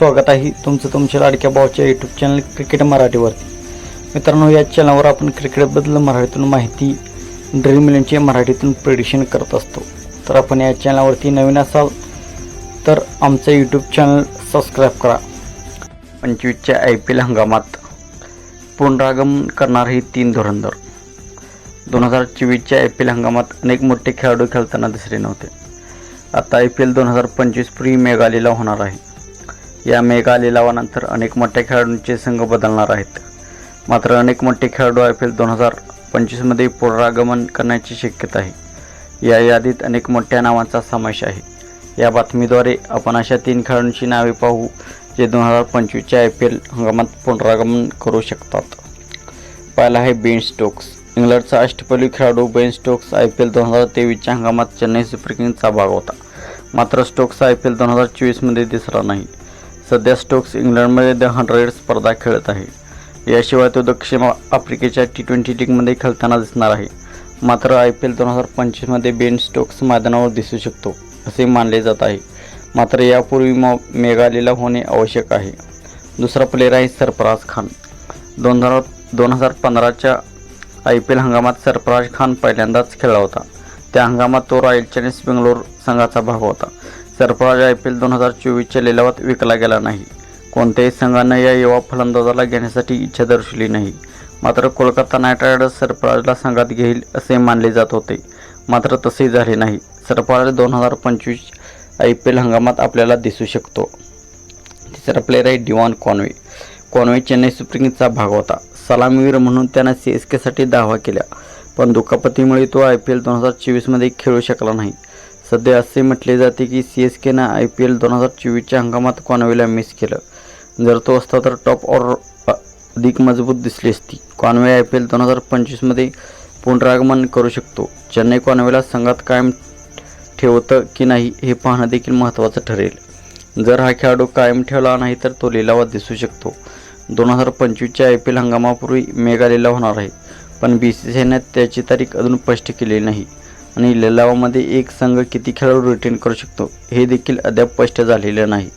स्वागत आहे तुमचं तुमच्या लाडक्या भावाच्या यूट्यूब चॅनल क्रिकेट मराठीवरती. मित्रांनो या चॅनलवर आपण क्रिकेटबद्दल मराठीतून माहिती ड्रीम इलेव्हनचे मराठीतून प्रेडिशन करत असतो. तर आपण या चॅनलवरती नवीन असाल तर आमचं यूट्यूब चॅनल सबस्क्राईब करा. पंचवीसच्या आय पी एल हंगामात पुनरागमन करणारे तीन धुरंधर. दोन हजार चोवीसच्या आय पी एल हंगामात अनेक मोठे खेळाडू खेळताना दिसले नव्हते. आता आय पी एल दोन हजार पंचवीस प्री मेघालयला होणार आहे. या मेगा लिलावानंतर अनेक मोठ्या खेळाडूंचे संघ बदलणार आहेत. मात्र अनेक मोठे खेळाडू आय पी एल दोन हजार पंचवीसमध्ये पुनरागमन करण्याची शक्यता आहे. या यादीत अनेक मोठ्या नावांचा समावेश आहे. या बातमीद्वारे आपण अशा तीन खेळाडूंची नावे पाहू जे दोन हजार पंचवीसच्या आय पी एल हंगामात पुनरागमन करू शकतात. पहिला आहे बेन स्टोक्स. इंग्लंडचा अष्टपैलू खेळाडू Ben Stokes I P L दोन हजार तेवीसच्या हंगामात चेन्नई सुपर किंग्सचा भाग होता. मात्र स्टोक्स आय पी एल दोन हजार चोवीसमध्ये दिसला नाही. सध्या स्टोक्स इंग्लंडमध्ये द हंड्रेड स्पर्धा खेळत आहे. याशिवाय तो दक्षिण आफ्रिकेच्या टी ट्वेंटी लीगमध्ये खेळताना दिसणार आहे. मात्र आय पी एल दोन हजार पंचवीसमध्ये बेन स्टोक्स मैदानावर दिसू शकतो असे मानले जात आहे. मात्र यापूर्वी म मेघालयला होणे आवश्यक आहे. दुसरा प्लेअर आहे सरफराज खान. दोन हजार दोन हजार पंधराच्या आय पी एल हंगामात सरफराज खान पहिल्यांदाच खेळला होता. त्या हंगामात तो रॉयल चॅलेंज बेंगलोर संघाचा भाग होता. सरफराज आय पी एल दोन हजार चोवीसच्या लिलावात विकला गेला नाही. कोणत्याही संघानं या युवा फलंदाजाला घेण्यासाठी इच्छा दर्शवली नाही. मात्र कोलकाता नाईट रायडर्स सरफराजला संघात घेईल असे मानले जात होते. मात्र तसे झाले नाही. सरफराज दोन हजार पंचवीस आय पी एल हंगामात आपल्याला दिसू शकतो. तिसरा प्लेअर आहे Devon Conway. Conway Chennai super किंग्सचा भाग होता. सलामीवीर म्हणून त्यानं सी एस केसाठी दावा केला पण दुखापतीमुळे तो आय पी एल दोन हजार चोवीसमध्ये खेळू शकला नाही. सध्या असे म्हटले जाते की सी एस केनं आय पी एल दोन हजार चोवीसच्या हंगामात कॉनवेला मिस केलं. जर तो असता तर टॉप ऑर अधिक मजबूत दिसली असती. कॉनवे आय पी एल दोन हजार पंचवीसमध्ये पुनरागमन करू शकतो. चेन्नई कॉनवेला संघात कायम ठेवतं की नाही हे पाहणं देखील महत्त्वाचं ठरेल. जर हा खेळाडू कायम ठेवला नाही तर तो लिलावात दिसू शकतो. दोन हजार पंचवीसच्या आय पी एल हंगामापूर्वी मेगा लिलाव होणार आहे. पण बी सी सी आयने त्याची तारीख अजून स्पष्ट केलेली नाही. आणि लिलावामध्ये एक संघ किती खेळाडू रिटेन करू शकतो हे देखील अद्याप स्पष्ट झालेलं नाही.